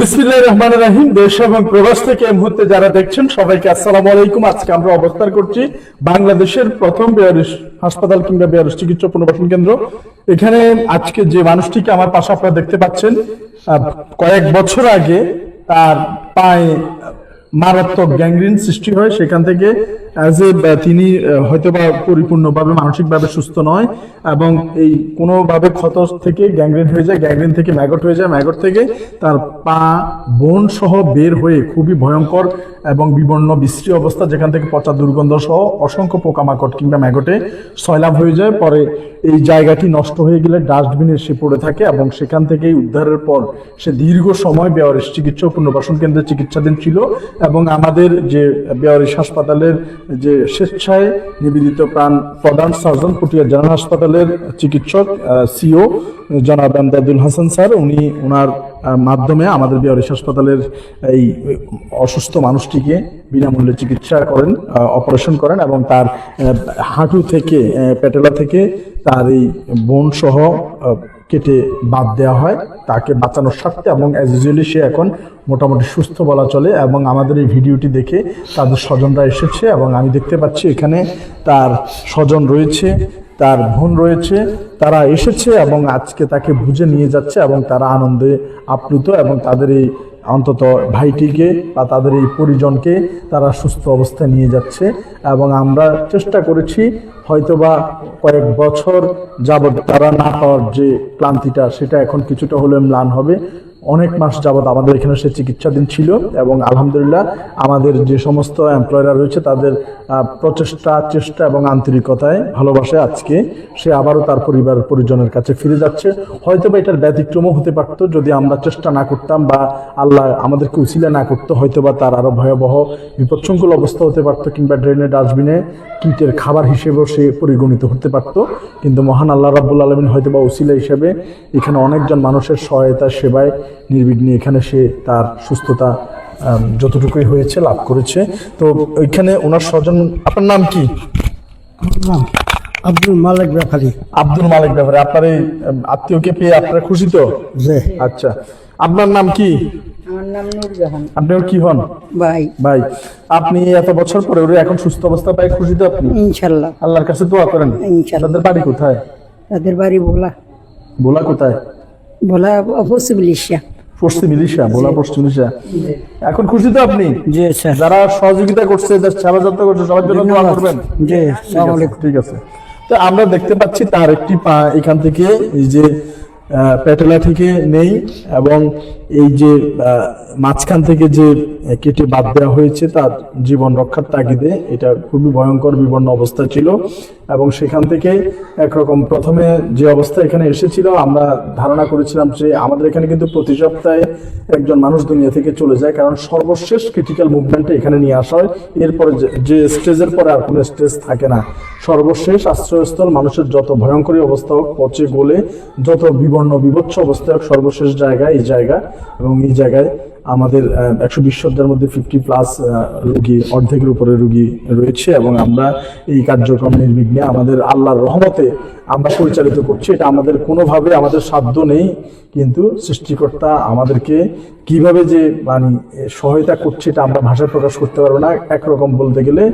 বিসমিল্লাহির রহমানির রহিম, দেশ এবং প্রবাস থেকে মুহূর্তে যারা দেখছেন, সবাইকে আসসালামু আলাইকুম। আজকে আমরা অবস্থান করছি বাংলাদেশের প্রথম বেয়ারিশ হাসপাতাল কিংবা কেন্দ্র। এখানে আজকে যে মানুষটিকে আমার দেখতে পাচ্ছেন কয়েক বছর আগে তার পায়ে মারাত্মক গ্যাংগ্রিন সৃষ্টি হয়। সেখান থেকে অ্যাজ এ তিনি হয়তো বা পরিপূর্ণভাবে মানসিকভাবে সুস্থ নয়, এবং এই কোনোভাবে ক্ষত থেকে গ্যাংগ্রেন হয়ে যায় গ্যাংগ্রেন থেকে ম্যাগট হয়ে যায়। ম্যাগট থেকে তার পা বোন সহ বের হয়ে খুবই ভয়ঙ্কর এবং বিবর্ণ বিশ্রী অবস্থা, যেখান থেকে পচা দুর্গন্ধ সহ অসংখ্য পোকামাকড় কিংবা ম্যাগটে সয়লাভ হয়ে যায়। পরে এই জায়গাটি নষ্ট হয়ে গেলে ডাস্টবিনে সে পড়ে থাকে এবং সেখান থেকেই উদ্ধারের পর সে দীর্ঘ সময় বেয়ারিশ চিকিৎসা, পুনর্বাসন কেন্দ্রে চিকিৎসাধীন ছিল। এবং আমাদের যে বেয়ারিশ হাসপাতালের যে স্বেচ্ছায় নিবেদিত প্রাণ প্রধান সার্জন পুটিয়া জেনারেল হাসপাতালের চিকিৎসক সিও জনাব আমদাদুল হাসান স্যার, উনি ওনার মাধ্যমে আমাদের বেয়ারিশ হাসপাতালের এই অসুস্থ মানুষটিকে বিনামূল্যে চিকিৎসা করেন অপারেশন করেন এবং তার হাঁটু থেকে পেটেলা থেকে তার এই বোন সহ কেটে বাদ দেওয়া হয়। তাকে বাঁচানোর স্বার্থে এবং অ্যাজ ইউজুয়ালি সে এখন মোটামুটি সুস্থ বলা চলে এবং আমাদের এই ভিডিওটি দেখে তাদের স্বজনরা এসেছে এবং আমি দেখতে পাচ্ছি এখানে তার স্বজন রয়েছে, তার বোন রয়েছে, তারা এসেছে এবং আজকে তাকে বুঝে নিয়ে যাচ্ছে এবং তারা আনন্দে আপ্লুত এবং তাদের এই অন্তত ভাইটিকে বা তাদের এই পরিজনকে তারা সুস্থ অবস্থায় নিয়ে যাচ্ছে এবং আমরা চেষ্টা করেছি হয়তোবা কয়েক বছর যাবৎ তারা না হওয়ার যে ক্লান্তিটা, সেটা এখন কিছুটা হলেও ম্লান হবে। অনেক মাস যাবৎ আমাদের এখানে সে চিকিৎসাধীন ছিল এবং আলহামদুলিল্লাহ আমাদের যে সমস্ত এমপ্লয়াররা রয়েছে, তাদের প্রচেষ্টা, চেষ্টা এবং আন্তরিকতায় ভালোবাসে আজকে। সে আবারও তার পরিবার, পরিজনের কাছে ফিরে যাচ্ছে। হয়তো বা এটার ব্যতিক্রমও হতে পারতো যদি আমরা চেষ্টা না করতাম বা আল্লাহ আমাদেরকে উচিলা না করতো হয়তো বা তার আরও ভয়াবহ বিপদসংকুল অবস্থা হতে পারতো কিংবা ড্রেনে ডাস্টবিনে কীটের খাবার হিসেবেও সে পরিগণিত হতে পারতো। কিন্তু মহান আল্লাহ রাবুল আলমিন হয়তো বা উসিলা হিসেবে এখানে অনেকজন মানুষের সহায়তা, সেবায় নির্বিঘ্নে এখানে সে তার সুস্থতা যতটুকুই হয়েছে লাভ করেছে। তো ওইখানে ওনার স্বজন আপনার নাম কি? নাম আব্দুল মালিক ব্যাপারী। আব্দুল মালিক ব্যাপারে। আপনার এই আত্মীয়কে পেয়ে আপনারা খুশি তো? আচ্ছা। আপনার নাম কি? আমার নাম নূরজাহান আপনি ওর কি হন? ভাই। ভাই। আপনি এত বছর পরে ওর এখন সুস্থ অবস্থা পাই খুশি তো আপনি? ইনশাল্লাহ। আল্লাহর কাছে দোয়া করেন। ইনশাল্লাহ। তাদের বাড়ি কোথায়? তাদের বাড়ি ভোলা। ভোলা কোথায়? ভোলা পসিবল ইসা পশ্চিম ইলিশা ভোলা পশ্চিম ইলিশা এখন খুশি তো আপনি? জি স্যার। যারা সহযোগিতা করছে যারা সেবা যত্ন করছে সবার জন্য দোয়া করবেন? জি ঠিক আছে, ঠিক আছে। তো আমরা দেখতে পাচ্ছি তার একটি পা এখান থেকে এই যে প্যাটেলা পেটেলা থেকে নেই এবং এই যে মাঝখান থেকে যে কেটে বাদ দেওয়া হয়েছে তার জীবন রক্ষার তাগিদে এটা খুবই ভয়ঙ্কর বিবর্ণ অবস্থা ছিল। এবং সেখান থেকে একরকম প্রথমে যে অবস্থা এখানে এসেছিল, আমরা ধারণা করেছিলাম যে আমাদের এখানে কিন্তু প্রতি সপ্তাহে একজন মানুষ দুনিয়া থেকে চলে যায়, কারণ সর্বশেষ ক্রিটিক্যাল মুভমেন্টে এখানে নিয়ে আসা হয়। এরপরে যে স্টেজের পরে আর কোনো স্টেজ থাকে না। সর্বশেষ আশ্রয়স্থল মানুষের যত ভয়ঙ্করী অবস্থা হোক, পচে গলে, যত বিবর্ণ বিভৎস অবস্থা হোক, সর্বশেষ জায়গা এই জায়গা। এবং এই জায়গায় আমাদের একশো বিশ শয্যার মধ্যে ফিফটি প্লাস রুগী, অর্ধেকের উপরে রুগী রয়েছে এবং আমরা এই কার্যক্রম নির্বিঘ্নে আমাদের আল্লাহর রহমতে আমরা পরিচালিত করছি। এটা আমাদের কোনোভাবে আমাদের সাধ্য নেই, কিন্তু সৃষ্টিকর্তা আমাদেরকে কীভাবে যে মানে সহায়তা করছে এটা আমরা ভাষায় প্রকাশ করতে পারব না। একরকম বলতে গেলে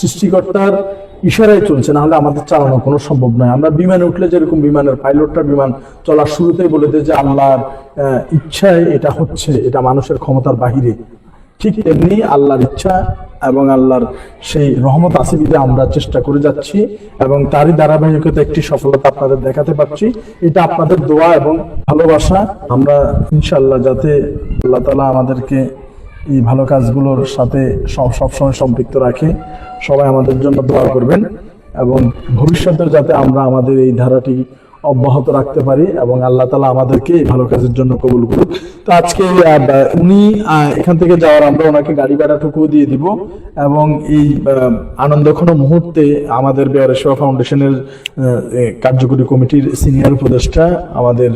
সৃষ্টিকর্তার ইশারায় চলছে না হলে আমাদের চালানো কোনো সম্ভব নয়। আমরা বিমানে উঠলে যেরকম বিমানের পাইলটটা বিমান চলার শুরুতেই বলে দেয় যে আল্লাহর ইচ্ছায় এটা হচ্ছে, এটা মানুষের ক্ষমতার বাহিরে। ঠিক তেমনি আল্লাহর ইচ্ছা এবং আল্লাহর সেই রহমত আছে আমরা চেষ্টা করে যাচ্ছি এবং তারই ধারাবাহিকতা একটি সফলতা আপনাদের দেখাতে পারছি এটা আপনাদের দোয়া এবং ভালোবাসা। আমরা ইনশাল্লাহ যাতে আল্লাহ তালা আমাদেরকে এই ভালো কাজগুলোর সাথে সব সবসময় সম্পৃক্ত রাখে। সবাই আমাদের জন্য দোয়া করবেন এবং ভবিষ্যতে যাতে আমরা আমাদের এই ধারাটি অব্যাহত রাখতে পারি এবং আল্লাহ তালা আমাদেরকে এই ভালো কাজের জন্য কবুল করুক। তো আজকে উনি এখান থেকে যাওয়ার আমরা ওনাকে গাড়ি ভাড়াটুকু দিয়ে দিব এবং এই আনন্দক্ষণ মুহূর্তে আমাদের বেয়ারে সেবা ফাউন্ডেশনের কার্যকরী কমিটির সিনিয়র উপদেষ্টা, আমাদের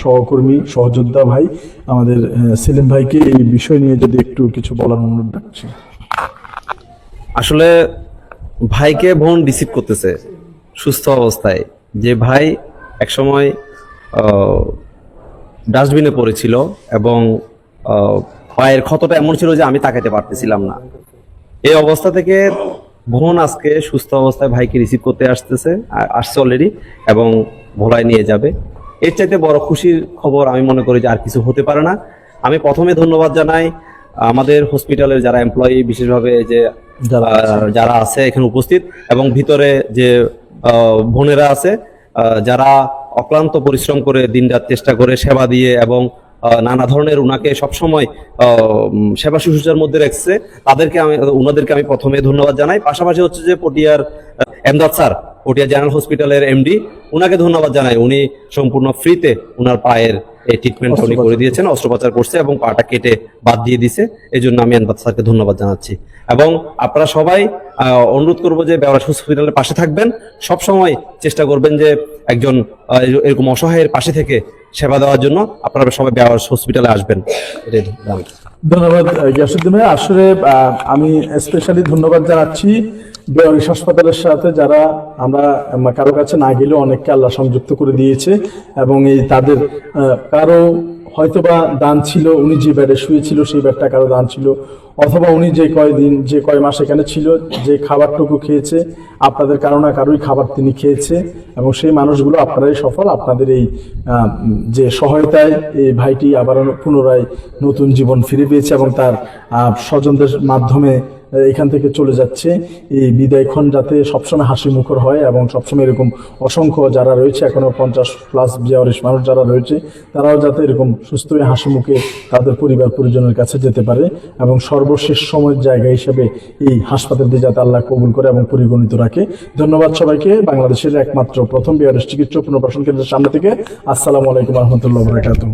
সহকর্মী, সহযোদ্ধা ভাই, আমাদের সেলিম ভাইকে এই বিষয় নিয়ে যদি একটু কিছু বলার অনুরোধ রাখছি। আসলে ভাইকে বোন রিসিভ করতেছে, সুস্থ অবস্থায়। যে ভাই একসময় ডাস্টবিনে পড়েছিল এবং পায়ের ক্ষতটা এমন ছিল যে আমি তাকাতে পারতেছিলাম না। এই অবস্থা থেকে বোন আজকে সুস্থ অবস্থায় ভাইকে রিসিভ করতে আসতেছে আসছে অলরেডি এবং ভোলায় নিয়ে যাবে। এর চাইতে বড় খুশির খবর আমি মনে করি যে আর কিছু হতে পারে না। আমি প্রথমে ধন্যবাদ জানাই আমাদের হসপিটালের যারা এমপ্লয়ি বিশেষভাবে যে যারা আছে এখানে উপস্থিত এবং ভিতরে যে বোনেরা আছে যারা অক্লান্ত পরিশ্রম করে দিনরাত চেষ্টা করে সেবা দিয়ে এবং নানা ধরনের উনাকে সবসময় সেবা শুশ্রূষার মধ্যে রেখেছে তাদেরকে আমি উনাদেরকে আমি প্রথমে ধন্যবাদ জানাই। পাশাপাশি হচ্ছে যে পটিয়ার এমদাদ স্যার পটিয়া জেনারেল হসপিটালের এমডি উনাকে ধন্যবাদ জানাই। উনি সম্পূর্ণ ফ্রিতে উনার পায়ের এই ট্রিটমেন্টটা উনি করে দিয়েছেন অস্ত্রোপচার করছে এবং পাটা কেটে বাদ দিয়ে দিছে। এই জন্য আমি এমদাদ স্যারকে ধন্যবাদ জানাচ্ছি। এবং আপনারা সবাই অনুরোধ করব যে বেওয়ার হসপিটালের পাশে থাকবেন। সব সময় চেষ্টা করবেন যে একজন এরকম অসহায়ের পাশে থেকে সেবা দেওয়ার জন্য আপনারা সবাই বেওয়ার হসপিটালে আসবেন। ধন্যবাদ। ভাই। আসলে আমি স্পেশালি ধন্যবাদ জানাচ্ছি বেওয়ারিশ হাসপাতালের সাথে যারা আমরা কারও কাছে না গেলেও অনেককে আল্লাহ সংযুক্ত করে দিয়েছে এবং এই তাদের কারও হয়তোবা দান ছিল, উনি যে বেডে শুয়েছিল সেই বেডটা কারও দান ছিল অথবা উনি যে কয়দিন যে কয় মাস এখানে ছিল, যে খাবারটুকু খেয়েছে, আপনাদের কারও না কারোই খাবার তিনি খেয়েছে, এবং সেই মানুষগুলো আপনারাই সফল, আপনাদের এই যে সহায়তায় এই ভাইটি আবার পুনরায় নতুন জীবন ফিরে পেয়েছে এবং তার স্বজনদের মাধ্যমে এখান থেকে চলে যাচ্ছে। এই বিদায়ক্ষণ যাতে সবসময় হাসি মুখর হয় এবং সবসময় এরকম অসংখ্য যারা রয়েছে, এখনও পঞ্চাশ প্লাস বিয়ারিশ মানুষ যারা রয়েছে, তারাও যাতে এরকম সুস্থ হয়ে হাসি মুখে তাদের পরিবার পরিজনের কাছে যেতে পারে এবং সর্বশেষ সময়ের জায়গা হিসেবে এই হাসপাতালটি যাতে আল্লাহ কবুল করে এবং পরিগণিত রাখে। ধন্যবাদ সবাইকে। বাংলাদেশের একমাত্র প্রথম বিহারের চিকিৎসা পুনর্বাসন কেন্দ্রের সামনে থেকে আসসালামু আলাইকুম রহমতুল্লাহ বরাকাতুহ।